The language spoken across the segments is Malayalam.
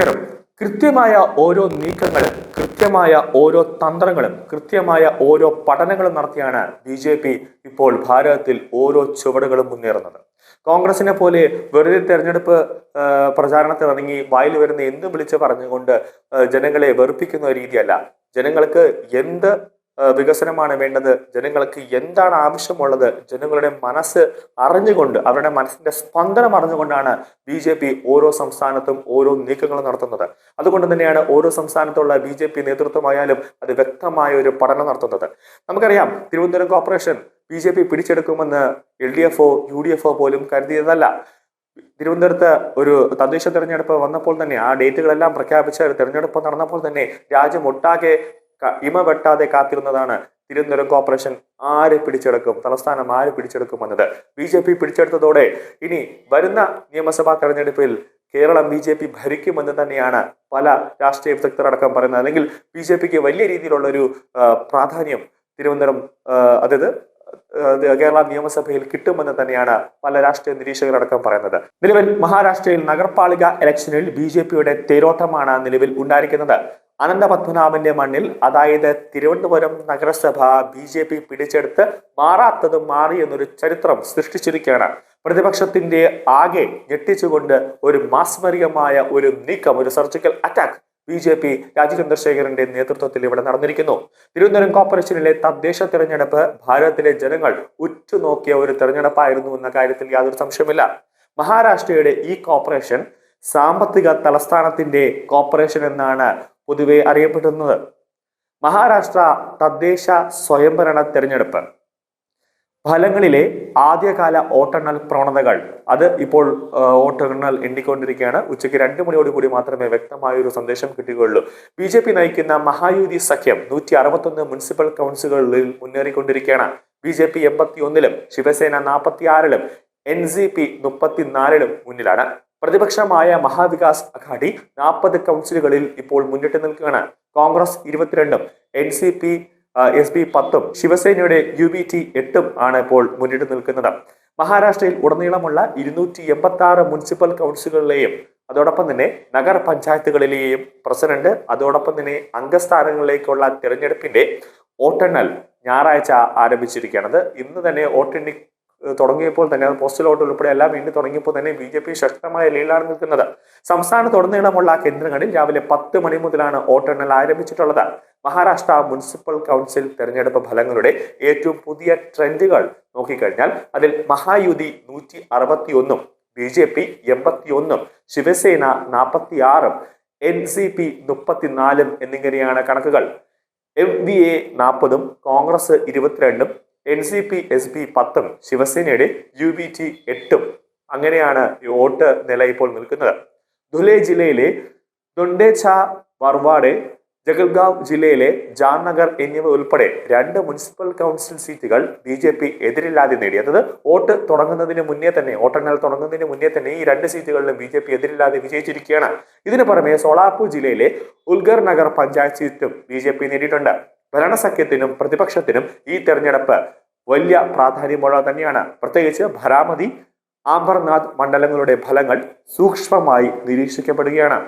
നമസ്കാരം കൃത്യമായ ഓരോ നീക്കങ്ങളും കൃത്യമായ ഓരോ തന്ത്രങ്ങളും കൃത്യമായ ഓരോ പഠനങ്ങളും നടത്തിയാണ് ബി ജെ പി ഇപ്പോൾ ഭാരതത്തിൽ ഓരോ ചുവടുകളും മുന്നേറുന്നത്. കോൺഗ്രസിനെ പോലെ വെറുതെ തെരഞ്ഞെടുപ്പ് പ്രചാരണത്തിൽ ഇറങ്ങി വായിൽ വരുന്ന എന്ത് വിളിച്ച് പറഞ്ഞുകൊണ്ട് ജനങ്ങളെ വെറുപ്പിക്കുന്ന രീതിയല്ല. ജനങ്ങൾക്ക് എന്ത് വികസനമാണ് വേണ്ടത്. ജനങ്ങൾക്ക് എന്താണ് ആവശ്യമുള്ളത്? ജനങ്ങളുടെ മനസ്സ് അറിഞ്ഞുകൊണ്ട് അവരുടെ മനസ്സിന്റെ സ്പന്ദനം അറിഞ്ഞുകൊണ്ടാണ് ബി ജെ പി ഓരോ സംസ്ഥാനത്തും ഓരോ നീക്കങ്ങളും നടത്തുന്നത്. അതുകൊണ്ട് തന്നെയാണ് ഓരോ സംസ്ഥാനത്തുള്ള ബി ജെ പി നേതൃത്വമായാലും അത് വ്യക്തമായ ഒരു പഠനം നടത്തുന്നത്. നമുക്കറിയാം Thiruvananthapuram corporation B J P പിടിച്ചെടുക്കുമെന്ന് L D F U D F പോലും കരുതിയതല്ല. തിരുവനന്തപുരത്ത് ഒരു തദ്ദേശ തെരഞ്ഞെടുപ്പ് വന്നപ്പോൾ തന്നെ ആ ഡേറ്റുകളെല്ലാം പ്രഖ്യാപിച്ച തെരഞ്ഞെടുപ്പ് നടന്നപ്പോൾ തന്നെ രാജ്യം ഒട്ടാകെ ഇമ വെട്ടാതെ കാത്തിരുന്നതാണ് തിരുവനന്തപുരം കോർപ്പറേഷൻ ആര് പിടിച്ചെടുക്കും തലസ്ഥാനം ആര് പിടിച്ചെടുക്കും എന്നത് ബി ജെ പി പിടിച്ചെടുത്തതോടെ ഇനി വരുന്ന നിയമസഭാ തെരഞ്ഞെടുപ്പിൽ കേരളം ബി ജെ പി ഭരിക്കുമെന്ന് തന്നെയാണ് പല രാഷ്ട്രീയ വിദഗ്ധർ അടക്കം പറയുന്നത്. അല്ലെങ്കിൽ ബി ജെ പിക്ക് വലിയ രീതിയിലുള്ള ഒരു പ്രാധാന്യം തിരുവനന്തപുരം അതായത് കേരള നിയമസഭയിൽ കിട്ടുമെന്ന് തന്നെയാണ് പല രാഷ്ട്രീയ നിരീക്ഷകരടക്കം പറയുന്നത്. നിലവിൽ മഹാരാഷ്ട്രയിൽ നഗരപാലിക ഇലക്ഷനിൽ ബി ജെ പിയുടെ തേരോട്ടമാണ് നിലവിൽ ഉണ്ടായിരിക്കുന്നത്. അനന്തപത്മനാഭന്റെ മണ്ണിൽ അതായത് തിരുവനന്തപുരം നഗരസഭ ബി ജെ പി പിടിച്ചെടുത്ത് മാറാത്തത് മാറി എന്നൊരു ചരിത്രം സൃഷ്ടിച്ചിരിക്കുകയാണ്. പ്രതിപക്ഷത്തിന്റെ ആകെ ഞെട്ടിച്ചുകൊണ്ട് ഒരു മാസ്മരികമായ ഒരു നീക്കം ഒരു surgical attack B J P Rajeev ചന്ദ്രശേഖരന്റെ നേതൃത്വത്തിൽ ഇവിടെ നടന്നിരിക്കുന്നു. തിരുവനന്തപുരം കോർപ്പറേഷനിലെ തദ്ദേശ തെരഞ്ഞെടുപ്പ് ഭാരതത്തിലെ ജനങ്ങൾ ഉറ്റുനോക്കിയ ഒരു തെരഞ്ഞെടുപ്പായിരുന്നു എന്ന കാര്യത്തിൽ യാതൊരു സംശയമില്ല മഹാരാഷ്ട്രയുടെ ഈ കോർപ്പറേഷൻ സാമ്പത്തിക തലസ്ഥാനത്തിന്റെ കോർപ്പറേഷൻ എന്നാണ് പൊതുവെ അറിയപ്പെടുന്നത്. മഹാരാഷ്ട്ര തദ്ദേശ സ്വയംഭരണ തെരഞ്ഞെടുപ്പ്. ഫലങ്ങളിലെ ആദ്യകാല ഓട്ടെണ്ണൽ പ്രവണതകൾ. അത് ഇപ്പോൾ ഓട്ടെണ്ണൽ എണ്ണിക്കൊണ്ടിരിക്കുകയാണ്. ഉച്ചയ്ക്ക് രണ്ട് മണിയോട് കൂടി മാത്രമേ വ്യക്തമായ ഒരു സന്ദേശം കിട്ടുകയുള്ളൂ. ബി ജെ പി നയിക്കുന്ന മഹായുതി സഖ്യം നൂറ്റി അറുപത്തൊന്ന് മുനിസിപ്പൽ കൗൺസിലുകളിൽ മുന്നേറിക്കൊണ്ടിരിക്കുകയാണ്. ബി ജെ പി എൺപത്തി ഒന്നിലും ശിവസേന നാൽപ്പത്തി ആറിലും എൻ സി പി മുപ്പത്തിനാലിലും മുന്നിലാണ്. പ്രതിപക്ഷമായ മഹാവികാസ് അഘാടി നാൽപ്പത് കൗൺസിലുകളിൽ ഇപ്പോൾ മുന്നിട്ട് നിൽക്കുകയാണ്. Congress ഇരുപത്തിരണ്ടും N C P S P പത്തും ശിവസേനയുടെ യു ബി ടി എട്ടും ആണ് ഇപ്പോൾ മുന്നിട്ട് നിൽക്കുന്നത്. മഹാരാഷ്ട്രയിൽ ഉടനീളമുള്ള ഇരുന്നൂറ്റി എൺപത്തി ആറ് മുനിസിപ്പൽ കൗൺസിലുകളിലെയും അതോടൊപ്പം തന്നെ നഗരപഞ്ചായത്തുകളിലെയും പ്രസിഡന്റ് അതോടൊപ്പം തന്നെ അംഗസ്ഥാനങ്ങളിലേക്കുള്ള തിരഞ്ഞെടുപ്പിന്റെ വോട്ടെണ്ണൽ ഞായറാഴ്ച ആരംഭിച്ചിരിക്കുകയാണ് ഇന്ന് തന്നെ വോട്ടെണ്ണി തുടങ്ങിയപ്പോൾ തന്നെ പോസ്റ്റൽ വോട്ട് ഉൾപ്പെടെ എല്ലാം വീണ്ടും തുടങ്ങിയപ്പോൾ തന്നെ ബി ജെ പി ശക്തമായ ലീലാണ് നിൽക്കുന്നത്. സംസ്ഥാനത്തുടനീളമുള്ള കേന്ദ്രങ്ങളിൽ രാവിലെ പത്ത് മണി മുതലാണ് വോട്ടെണ്ണൽ ആരംഭിച്ചിട്ടുള്ളത്. മഹാരാഷ്ട്ര മുനിസിപ്പൽ കൗൺസിൽ തെരഞ്ഞെടുപ്പ് ഫലങ്ങളുടെ ഏറ്റവും പുതിയ ട്രെൻഡുകൾ നോക്കിക്കഴിഞ്ഞാൽ അതിൽ മഹായുതി നൂറ്റി അറുപത്തി ഒന്നും ബി ജെ പി എൺപത്തി ഒന്നും ശിവസേന നാൽപ്പത്തി ആറും എൻ സി പി മുപ്പത്തിനാലും എന്നിങ്ങനെയാണ് കണക്കുകൾ. എം ബി എ നാൽപ്പതും Congress ഇരുപത്തിരണ്ടും N C P S P പത്തും ശിവസേനയുടെ യു ബി ടി എട്ടും. അങ്ങനെയാണ് വോട്ട് നില ഇപ്പോൾ നിൽക്കുന്നത്. ധുലെ ജില്ലയിലെ ദൊണ്ടേച്ച വർവാഡ് ജഗൽഗാവ് ജില്ലയിലെ ജാംനഗർ എന്നിവ ഉൾപ്പെടെ രണ്ട് മുനിസിപ്പൽ കൗൺസിൽ സീറ്റുകൾ ബി ജെ പി എതിരില്ലാതെ നേടി. അതായത് വോട്ട് തുടങ്ങുന്നതിന് മുന്നേ തന്നെ വോട്ടെണ്ണൽ തുടങ്ങുന്നതിന് മുന്നേ തന്നെ ഈ രണ്ട് സീറ്റുകളിലും ബി ജെ പി എതിരില്ലാതെ വിജയിച്ചിരിക്കുകയാണ്. ഇതിനു പുറമെ സോളാപൂർ ജില്ലയിലെ ഉൽഗർ നഗർ പഞ്ചായത്ത് സീറ്റും ബി ജെ പി നേടിയിട്ടുണ്ട്. ഭരണസഖ്യത്തിനും പ്രതിപക്ഷത്തിനും ഈ തെരഞ്ഞെടുപ്പ് വലിയ പ്രാധാന്യമുള്ള തന്നെയാണ്. പ്രത്യേകിച്ച് ഭരാമതി ആംബർനാഥ് മണ്ഡലങ്ങളുടെ ഫലങ്ങൾ സൂക്ഷ്മമായി നിരീക്ഷിക്കപ്പെടുകയാണ്.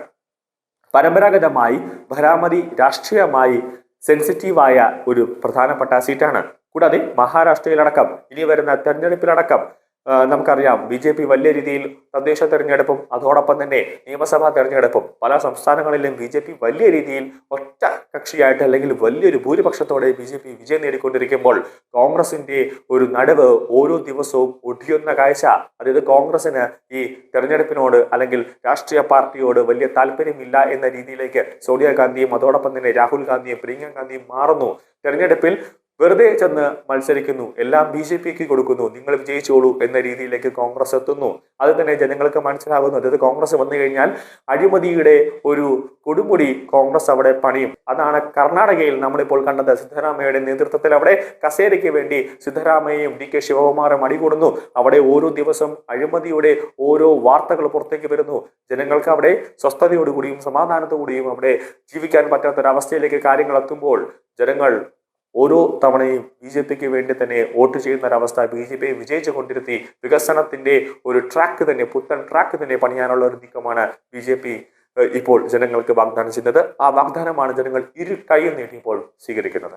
പരമ്പരാഗതമായി ഭരാമതി രാഷ്ട്രീയമായി സെൻസിറ്റീവായ ഒരു പ്രധാനപ്പെട്ട സീറ്റാണ്. കൂടാതെ മഹാരാഷ്ട്രയിലടക്കം ഇനി വരുന്ന തെരഞ്ഞെടുപ്പിലടക്കം നമുക്കറിയാം. ബി ജെ പി വലിയ രീതിയിൽ തദ്ദേശ തെരഞ്ഞെടുപ്പും അതോടൊപ്പം തന്നെ നിയമസഭാ തെരഞ്ഞെടുപ്പും. പല സംസ്ഥാനങ്ങളിലും ബി ജെ പി വലിയ രീതിയിൽ ഒറ്റ കക്ഷിയായിട്ട് അല്ലെങ്കിൽ വലിയൊരു ഭൂരിപക്ഷത്തോടെ ബി ജെ പി വിജയം നേടിക്കൊണ്ടിരിക്കുമ്പോൾ കോൺഗ്രസിന്റെ ഒരു നടുവ് ഓരോ ദിവസവും ഒടിയുന്ന കാഴ്ച. അതായത് കോൺഗ്രസിന് ഈ തെരഞ്ഞെടുപ്പിനോട് അല്ലെങ്കിൽ രാഷ്ട്രീയ പാർട്ടിയോട് വലിയ താല്പര്യമില്ല എന്ന രീതിയിലേക്ക് സോണിയാഗാന്ധിയും അതോടൊപ്പം തന്നെ രാഹുൽ ഗാന്ധിയും പ്രിയങ്ക ഗാന്ധിയും മാറുന്നു. തെരഞ്ഞെടുപ്പിൽ വെറുതെ ചെന്ന് മത്സരിക്കുന്നു. എല്ലാം ബി ജെ പിക്ക് കൊടുക്കുന്നു. നിങ്ങൾ വിജയിച്ചോളൂ എന്ന രീതിയിലേക്ക് കോൺഗ്രസ് എത്തുന്നു. അത് തന്നെ ജനങ്ങൾക്ക് മനസ്സിലാകുന്നു അതായത് കോൺഗ്രസ് വന്നു കഴിഞ്ഞാൽ അഴിമതിയുടെ ഒരു കൊടുമുടി കോൺഗ്രസ് അവിടെ പണിയും. അതാണ് കർണാടകയിൽ നമ്മളിപ്പോൾ കണ്ടത്. സിദ്ധരാമയ്യയുടെ നേതൃത്വത്തിൽ അവിടെ കസേരയ്ക്ക് വേണ്ടി സിദ്ധരാമയ്യയും ഡി കെ ശിവകുമാറും അടികൂടുന്നു അവിടെ ഓരോ ദിവസം അഴിമതിയുടെ ഓരോ വാർത്തകൾ പുറത്തേക്ക് വരുന്നു. ജനങ്ങൾക്ക് അവിടെ സ്വസ്ഥതയോടുകൂടിയും സമാധാനത്തോടുകൂടിയും അവിടെ ജീവിക്കാൻ പറ്റാത്തൊരവസ്ഥയിലേക്ക് കാര്യങ്ങൾ എത്തുമ്പോൾ ജനങ്ങൾ ഓരോ തവണയും ബി ജെ പിക്ക് വേണ്ടി തന്നെ വോട്ട് ചെയ്യുന്ന ഒരവസ്ഥ ബി ജെ പിയെ വിജയിച്ചു കൊണ്ടിരുത്തി വികസനത്തിന്റെ ഒരു ട്രാക്ക് തന്നെ പുത്തൻ ട്രാക്ക് തന്നെ പണിയാനുള്ള ഒരു നീക്കമാണ് ബി ജെ പി ഇപ്പോൾ ജനങ്ങൾക്ക് വാഗ്ദാനം ചെയ്യുന്നത്. ആ വാഗ്ദാനമാണ് ജനങ്ങൾ ഇരു കൈ നീട്ടിയപ്പോൾ സ്വീകരിക്കുന്നത്.